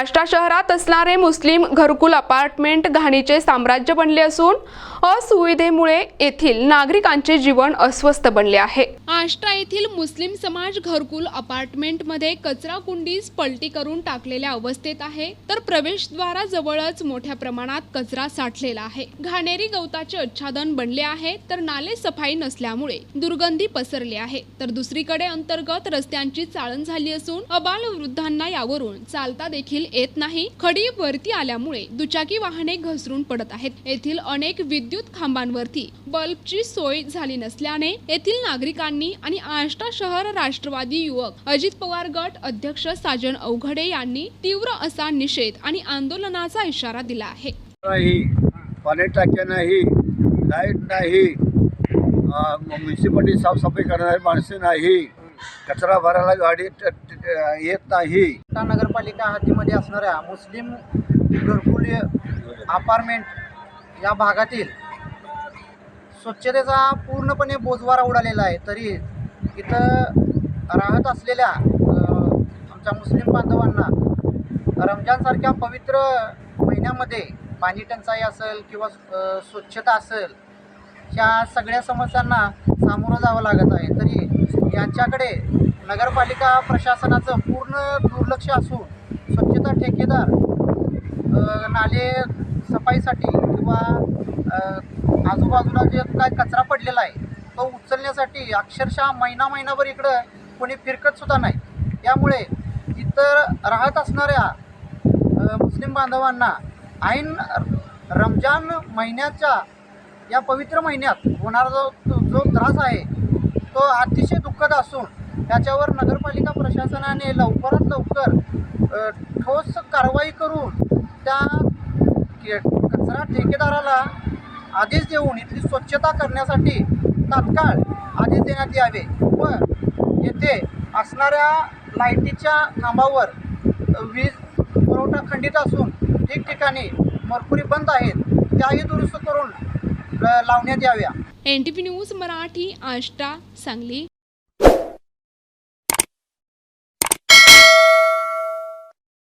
आष्टा शहरात असणारे मुस्लिम घरकुल अपार्टमेंट घाणीचे साम्राज्य बनले असून असुविधेमुळे येथील नागरिकांचे जीवन अस्वस्थ बनले आहे. आष्टा येथील मुस्लिम समाज घरकुल अपार्टमेंटमध्ये कचरा कुंडीस पलटी करून टाकलेल्या अवस्थेत आहे तर प्रवेशद्वाराजवळच मोठ्या प्रमाणात कचरा साठलेला आहे. घाणेरी गवताचे आच्छादन बनले आहे तर नाले सफाई नसल्यामुळे दुर्गंधी पसरली आहे. तर दुसरीकडे अंतर्गत रस्त्यांची चाळण झाली असून अबाल वृद्धांना यावरून चालता देखील येत नाही. खडी वरती आल्यामुळे दुचाकी वाहने घसरून पडत आहेत. येथील अनेक विद्युत खांबांवरती बल्बची सोय झाली नसल्याने येथील नागरिकांनी आणि आष्टा शहर राष्ट्रवादी युवक अजित पवार गट अध्यक्ष साजन अवघडे यांनी तीव्र असा निषेध आणि आंदोलनाचा इशारा दिला आहे. नाही पाणी टाक्या नाही लाइट नाही म्युन्सिपाल्टी साफसफाई करणारी माणसे नाही. कचरा भरायला गाडी येत नाही. नगरपालिका हद्दीमध्ये असणाऱ्या मुस्लिम घरकुल अपार्टमेंट या भागातील स्वच्छतेचा पूर्णपणे बोजवारा उडालेला आहे. तरी इथं राहत असलेल्या आमच्या मुस्लिम बांधवांना रमजानसारख्या पवित्र महिन्यामध्ये पाणी टंचाई असेल किंवा स्वच्छता असेल ह्या सगळ्या समस्यांना सामोरं जावं लागत आहे. तरी यांच्याकडे नगरपालिका प्रशासनाचं पूर्ण दुर्लक्ष असून स्वच्छता ठेकेदार नाले सफाईसाठी किंवा आजूबाजूला जे काय कचरा पडलेला आहे तो उचलण्यासाठी अक्षरशः महिना महिनाभर इकडं कोणी फिरकतसुद्धा नाही. यामुळे इतर राहत असणाऱ्या मुस्लिम बांधवांना ऐन रमजान महिन्याच्या या पवित्र महिन्यात होणारा जो जो त्रास आहे तो अतिशय दुःखद त्याच्यावर नगरपालिका प्रशासनाने लवकरात लवकर ठोस कारवाई करून त्या कचरा ठेकेदाराला आदेश देऊन इथली स्वच्छता करण्यासाठी तात्काळ आदेश देण्यात यावे. व येथे असणाऱ्या लाईटीच्या खांबावर वीज पुरवठा खंडित असून ठिकठिकाणी मरकुरी बंद आहेत त्याही दुरुस्त करून लावण्यात याव्या. N T P news Marathi Ashta Sangli.